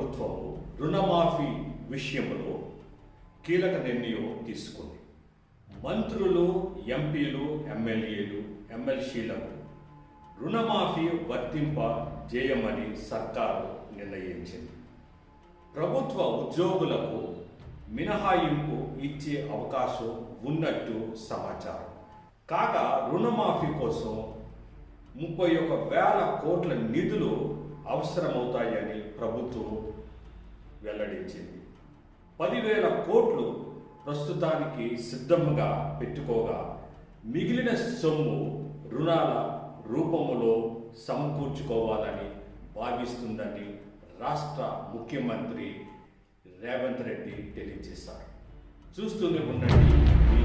ప్రభుత్వం రుణమాఫీ విషయంలో కీలక నిర్ణయం తీసుకుంది. మంత్రులు ఎంపీలు ఎమ్మెల్యేలు ఎమ్మెల్సీలకు రుణమాఫీ వర్తింప చేయమని సర్కారు నిర్ణయించింది. ప్రభుత్వ ఉద్యోగులకు మినహాయింపు ఇచ్చే అవకాశం ఉన్నట్టు సమాచారం. కాగా రుణమాఫీ కోసం ముప్పై ఒక వేల కోట్ల నిధులు అవసరమవుతాయని ప్రభుత్వం వెల్లడించింది. పదివేల కోట్లు ప్రస్తుతానికి సిద్ధంగా పెట్టుకోగా మిగిలిన సొమ్ము రుణాల రూపములో సమకూర్చుకోవాలని భావిస్తుందని రాష్ట్ర ముఖ్యమంత్రి రేవంత్ రెడ్డి తెలియజేశారు. చూస్తూనే ఉండండి.